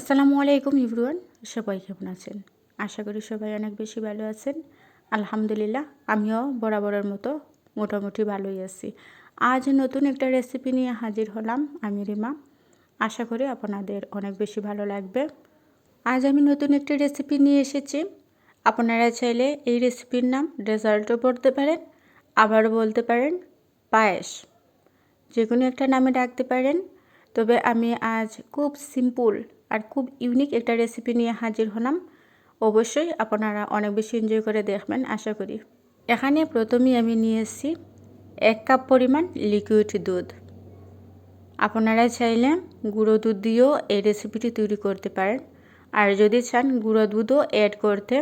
আসসালামু আলাইকুম ইভরুয়ান সবাই কেমন আছেন? আশা করি সবাই অনেক বেশি ভালো আছেন। আলহামদুলিল্লাহ, আমিও বরাবরের মতো মোটামুটি ভালোই আছি। আজ নতুন একটা রেসিপি নিয়ে হাজির হলাম আমি রিমা। আশা করি আপনাদের অনেক বেশি ভালো লাগবে। আজ আমি নতুন একটি রেসিপি নিয়ে এসেছি। আপনারা চাইলে এই রেসিপির নাম ডেজার্টও বলতে পারেন আবার বলতে পারেন পায়েস। যে কোনো একটা নামে ডাকতে পারেন। তবে আমি আজ খুব সিম্পল আর খুব ইউনিক একটা রেসিপি নিয়ে হাজির হলাম। অবশ্যই আপনারা অনেক বেশি এনজয় করে দেখবেন, আশা করি। এখানে প্রথমেই আমি নিয়ে এসেছি এক কাপ পরিমাণ লিকুইড দুধ। আপনারা চাইলে গুঁড়ো দুধ দিয়েও এই রেসিপিটি তৈরি করতে পারেন। আর যদি চান গুঁড়ো দুধও অ্যাড করতে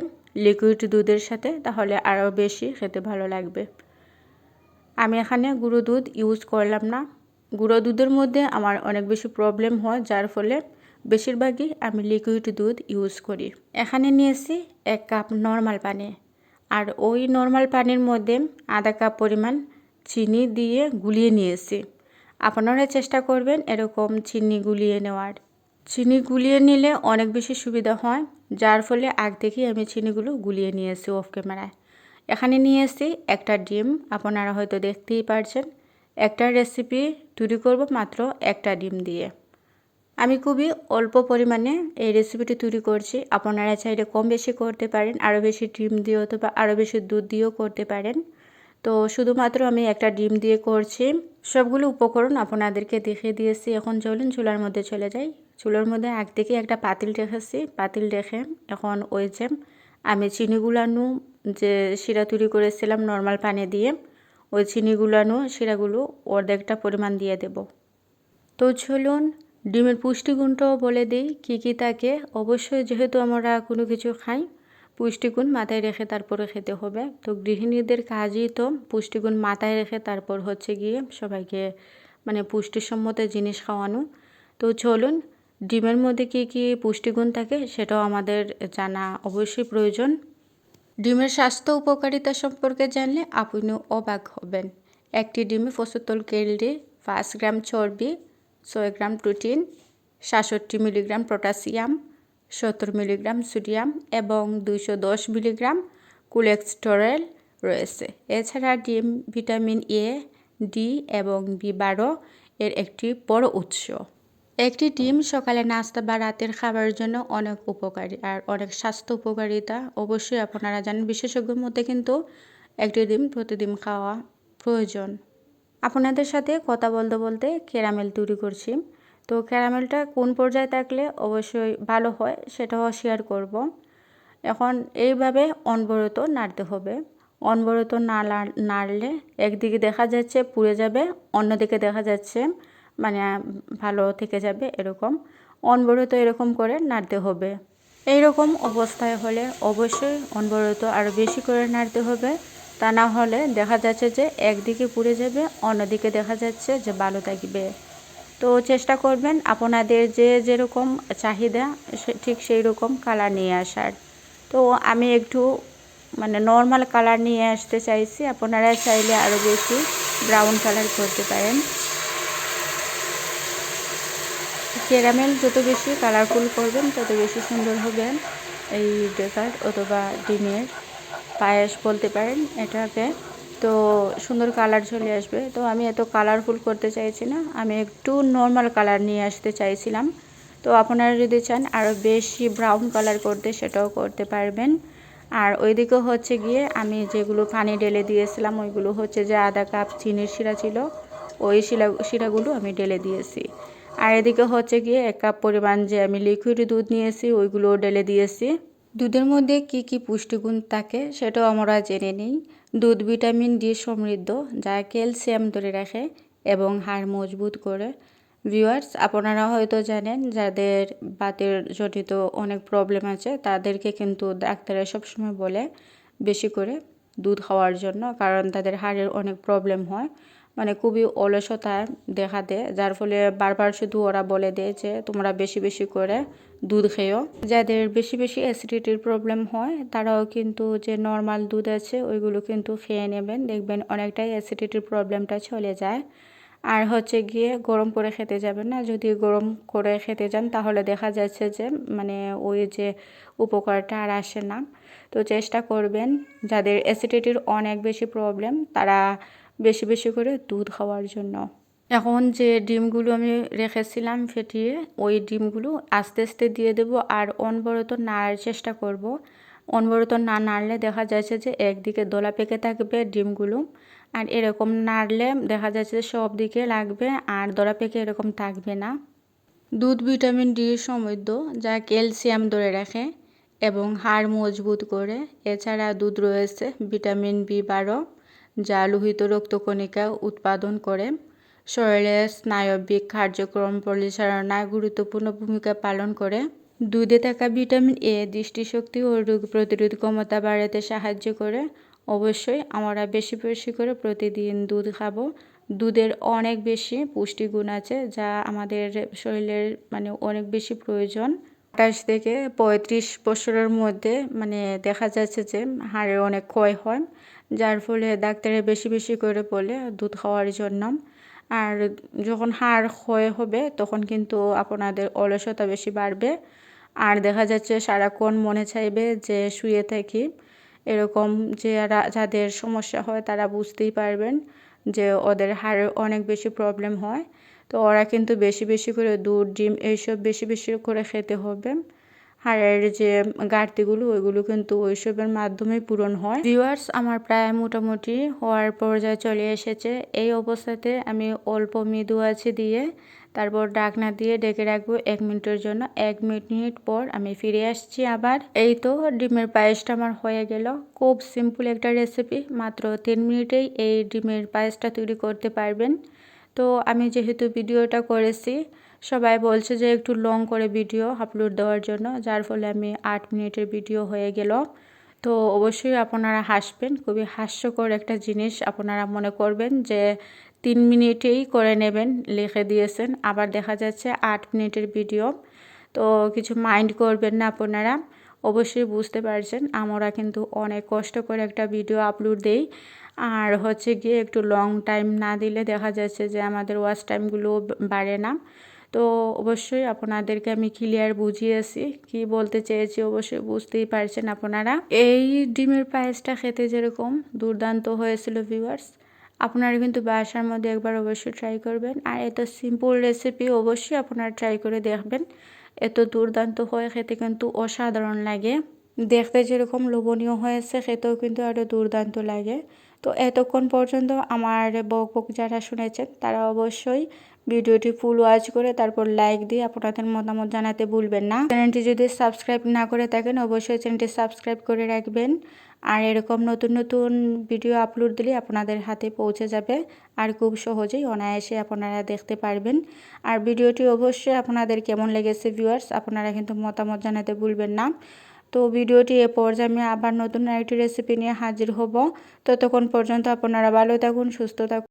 লিকুইড দুধের সাথে, তাহলে আরও বেশি খেতে ভালো লাগবে। আমি এখানে গুঁড়ো দুধ ইউজ করলাম না। গুঁড়ো দুধের মধ্যে আমার অনেক বেশি প্রবলেম হয়, যার ফলে বেশিরভাগই আমি লিকুইড দুধ ইউজ করি। এখানে নিয়েছি এক কাপ নর্মাল পানি। আর ওই নর্মাল পানির মধ্যে আধা কাপ পরিমাণ চিনি দিয়ে গুলিয়ে নিয়েছি। আপনারা চেষ্টা করবেন এরকম চিনি গুলিয়ে নেওয়ার। চিনি গুলিয়ে নিলে অনেক বেশি সুবিধা হয়, যার ফলে আগ থেকেই আমি চিনিগুলো গুলিয়ে নিয়েছি অফ ক্যামেরায় এখানে নিয়ে এসেছি একটা ডিম, আপনারা হয়তো দেখতেই পারছেন। একটা রেসিপি তৈরি করব মাত্র একটা ডিম দিয়ে। আমি খুবই অল্প পরিমাণে এই রেসিপিটি তৈরি করছি। আপনারা চাইলে কম বেশি করতে পারেন, আরও বেশি ডিম দিয়ে অথবা আরও বেশি দুধ দিয়েও করতে পারেন। তো শুধুমাত্র আমি একটা ডিম দিয়ে করছি। সবগুলো উপকরণ আপনাদেরকে দেখিয়ে দিয়েছি। এখন চলুন চুলার মধ্যে চলে যাই। চুলার মধ্যে আগ থেকে একটা পাতিল রেখেছি। পাতিল রেখে এখন ওই যে আমি চিনি গুলানো যে শিরা তৈরি করেছিলাম নর্মাল পানি দিয়ে, ওই চিনি গুলানো শিরাগুলো অর্ধেকটা পরিমাণ দিয়ে দেব। তো চলুন ডিমের পুষ্টিগুণটাও বলে দিই, কী কী থাকে। অবশ্যই যেহেতু আমরা কোনো কিছু খাই, পুষ্টিগুণ মাথায় রেখে তারপরে খেতে হবে। তো গৃহিণীদের কাজই তো পুষ্টিগুণ মাথায় রেখে তারপর হচ্ছে গিয়ে সবাইকে মানে পুষ্টিসম্মত জিনিস খাওয়ানো। তো চলুন, ডিমের মধ্যে কী কী পুষ্টিগুণ থাকে সেটাও আমাদের জানা অবশ্যই প্রয়োজন। ডিমের স্বাস্থ্য উপকারিতা সম্পর্কে জানলে আপনিও অবাক হবেন। একটি ডিমে পঁচাত্তর ক্যালোরি পাঁচ গ্রাম চর্বি ছয় গ্রাম প্রোটিন, সাতষট্টি মিলিগ্রাম পটাশিয়াম, সত্তর মিলিগ্রাম সোডিয়াম এবং দুইশো দশ মিলিগ্রাম কোলেস্টেরল রয়েছে। এছাড়া ডিম, ভিটামিন এ, ডি এবং বি বারো এর একটি বড় উৎস। একটি ডিম সকালে নাস্তা বা রাতের খাবারের জন্য অনেক উপকারী আর অনেক স্বাস্থ্য উপকারিতা। অবশ্যই আপনারা জানেন বিশেষজ্ঞের মধ্যে কিন্তু একটি ডিম প্রতিদিন খাওয়া প্রয়োজন। আপনাদের সাথে কথা বলতে বলতে ক্যারামেল তৈরি করছি। তো ক্যারামেলটা কোন পর্যায়ে থাকলে অবশ্যই ভালো হয় সেটাও শেয়ার করব। এখন এইভাবে অনবরত নাড়তে হবে। অনবরত না নাড়লে একদিকে দেখা যাচ্ছে পুড়ে যাবে, অন্যদিকে দেখা যাচ্ছে মানে ভালো থেকে যাবে এরকম। অনবরত এরকম করে নাড়তে হবে। এইরকম অবস্থায় হলে অবশ্যই অনবরত আরও বেশি করে নাড়তে হবে। তা না হলে দেখা যাচ্ছে যে একদিকে পুড়ে যাবে, অন্যদিকে দেখা যাচ্ছে যে ভালো থাকবে তো চেষ্টা করবেন আপনাদের যে যেরকম চাহিদা ঠিক সেই রকম কালার নিয়ে আসার। তো আমি একটু মানে নর্মাল কালার নিয়ে আসতে চাইছি, আপনারা চাইলে আরও বেশি ব্রাউন কালার করতে পারেন। ক্যারামেল যত বেশি কালারফুল করবেন, তত বেশি সুন্দর হবে এই ডেজার্ট অথবা ডিমের। পায়েস বলতে পারেন এটাকে। তো সুন্দর কালার চলে আসবে। তো আমি এত কালারফুল করতে চাইছি না। আমি একটু নর্মাল কালার নিয়ে আসতে চাইছিলাম। তো আপনারা যদি চান আরও বেশি ব্রাউন কালার করতে, সেটাও করতে পারবেন। আর ওইদিকে হচ্ছে গিয়ে আমি যেগুলো পানি ঢেলে দিয়েছিলাম, ওইগুলো হচ্ছে যে আধা কাপ চিনির শিরা ছিল, ওই শিলা, শিরাগুলো আমি ঢেলে দিয়েছি। আর এদিকে হচ্ছে গিয়ে এক কাপ পরিমাণ যে আমি লিকুইড দুধ নিয়েছি ওইগুলো ঢেলে দিয়েছি। দুধের মধ্যে কি কি পুষ্টিগুণ থাকে সেটাও আমরা জেনে নিই। দুধ ভিটামিন ডি সমৃদ্ধ, যা ক্যালসিয়াম ধরে রাখে এবং হাড় মজবুত করে। ভিউয়ার্স, আপনারা হয়তো জানেন, যাদের বাতের জনিত অনেক প্রবলেম আছে, তাদেরকে কিন্তু ডাক্তাররা সবসময় বলে বেশি করে দুধ খাওয়ার জন্য, কারণ তাদের হাড়ের অনেক প্রবলেম হয়। মানে খুবই অলসতা দেখা দেয়, যার ফলে বারবার শুধু ওরা বলে দেয় যে, তোমরা বেশি বেশি করে দুধ খেয়েও যাদের বেশি বেশি অ্যাসিডিটির প্রবলেম হয়, তারাও কিন্তু যে নর্মাল দুধ আছে, ওইগুলো কিন্তু খেয়ে নেবেন। দেখবেন অনেকটাই অ্যাসিডিটির প্রবলেমটা চলে যায়। আর হচ্ছে গিয়ে গরম করে খেতে যাবেন না। যদি গরম করে খেতে যান, তাহলে দেখা যাচ্ছে যে মানে ওই যে উপকারটা আর আসে না। তো চেষ্টা করবেন, যাদের অ্যাসিডিটির অনেক বেশি প্রবলেম তারা বেশি বেশি করে দুধ খাওয়ার জন্য। এখন যে ডিমগুলো আমি রেখেছিলাম ফেটিয়ে, ওই ডিমগুলো আস্তে আস্তে দিয়ে দেব আর অনবরত নাড়ার চেষ্টা করব। অনবরত না নাড়লে দেখা যাচ্ছে যে একদিকে দোলা পেকে থাকবে ডিমগুলো আর এরকম নাড়লে দেখা যাচ্ছে যে সব দিকে লাগবে আর দোলা পেকে এরকম থাকবে না। দুধ ভিটামিন ডি সমৃদ্ধ যা ক্যালসিয়াম ধরে রাখে এবং হাড় মজবুত করে। এছাড়া দুধ রয়েছে ভিটামিন বি বারো। যা লোহিত রক্তকণিকা উৎপাদন করে শরীরে স্নায়বিক কার্যক্রম পরিচালনায় গুরুত্বপূর্ণ ভূমিকা পালন করে দুধে থাকা ভিটামিন এ দৃষ্টিশক্তি ও রোগ প্রতিরোধ ক্ষমতা বাড়াতে সাহায্য করে অবশ্যই আমরা বেশি বেশি করে প্রতিদিন দুধ খাব। দুধের অনেক বেশি পুষ্টিগুণ আছে, যা আমাদের শরীরের মানে অনেক বেশি প্রয়োজন। আঠাশ থেকে পঁয়ত্রিশ বছরের মধ্যে মানে দেখা যাচ্ছে যে হাড়ের অনেক ক্ষয় হয়। যার ফলে ডাক্তারে বেশি বেশি করে বলে দুধ খাওয়ার জন্য। আর যখন হাড় ক্ষয় হবে, তখন কিন্তু আপনাদের অলসতা বেশি বাড়বে। আর দেখা যাচ্ছে সারাক্ষণ মনে চাইবে যে শুয়ে থাকি। এরকম যে যাদের সমস্যা হয়, তারা বুঝতেই পারবেন যে ওদের হাড়ের অনেক বেশি প্রবলেম হয়। তো ওরা কিন্তু বেশি বেশি করে দুধ, ডিম, এইসব বেশি বেশি করে খেতে হবে। হাড়ের যে ঘাটতিগুলো, ওইগুলো কিন্তু ওইসবের মাধ্যমে পূরণ হয়। ভিউয়ার্স আমার প্রায় মোটামুটি হওয়ার পর্যায়ে চলে এসেছে। এই অবস্থাতে আমি অল্প মৃদু আছে দিয়ে তারপর ডাকনা দিয়ে ডেকে রাখব এক মিনিটের জন্য। এক মিনিট পর আমি ফিরে আসছি আবার। এই তো ডিমের পায়েসটা আমার হয়ে গেল। খুব সিম্পল একটা রেসিপি মাত্র তিন মিনিটেই এই ডিমের পায়েসটা তৈরি করতে পারবেন। তো আমি যেহেতু ভিডিওটা করেছি সবাই বলছে যে একটু লং করে ভিডিও আপলোড দেওয়ার জন্য, যার ফলে আমি আট মিনিটের ভিডিও হয়ে গেল। তো অবশ্যই আপনারা হাসবেন, খুবই হাস্যকর একটা জিনিস আপনারা মনে করবেন যে তিন মিনিটেই করে নেবেন, লিখে দিয়েছেন। আবার দেখা যাচ্ছে আট মিনিটের ভিডিও তো কিছু মাইন্ড করবেন না আপনারা। অবশ্যই বুঝতে পারছেন, আমরা কিন্তু অনেক কষ্ট করে একটা ভিডিও আপলোড দেই। আর হচ্ছে গিয়ে একটু লং টাইম না দিলে দেখা যাচ্ছে যে আমাদের ওয়াচ টাইমগুলো বাড়ে না। তো অবশ্যই আপনাদেরকে আমি ক্লিয়ার বুঝিয়েছি কি বলতে চেয়েছি অবশ্যই বুঝতেই পারছেন আপনারা। এই ডিমের পায়েসটা খেতে যেরকম দুর্দান্ত হয়েছিল ভিউয়ার্স আপনারা কিন্তু বাসার মধ্যে একবার অবশ্যই ট্রাই করবেন। আর এত সিম্পল রেসিপি অবশ্যই আপনারা ট্রাই করে দেখবেন। এত দুর্দান্ত হয়ে, খেতে কিন্তু অসাধারণ লাগে। দেখতে যেরকম লোভনীয় হয়েছে, খেতেও কিন্তু আরও দুর্দান্ত লাগে। তো এতক্ষণ পর্যন্ত আমার বক বক যারা শুনেছেন, তারা অবশ্যই ভিডিওটি ফুল ওয়াচ করে তারপর লাইক দিয়ে আপনাদের মতামত জানাতে ভুলবেন না। চ্যানেলটি যদি সাবস্ক্রাইব না করে থাকেন, অবশ্যই চ্যানেলটি সাবস্ক্রাইব করে রাখবেন। আর এরকম নতুন নতুন ভিডিও আপলোড দিলে আপনাদের হাতে পৌঁছে যাবে আর খুব সহজেই অনায়াসে আপনারা দেখতে পারবেন। আর ভিডিওটি অবশ্যই আপনাদের কেমন লেগেছে ভিউয়ার্স আপনারা কিন্তু মতামত জানাতে ভুলবেন না। তো ভিডিওটি এ পর্যায়ে আমি আবার নতুন আরেকটি রেসিপি নিয়ে হাজির হব। ততক্ষণ পর্যন্ত আপনারা ভালো থাকুন, সুস্থ থাকুন।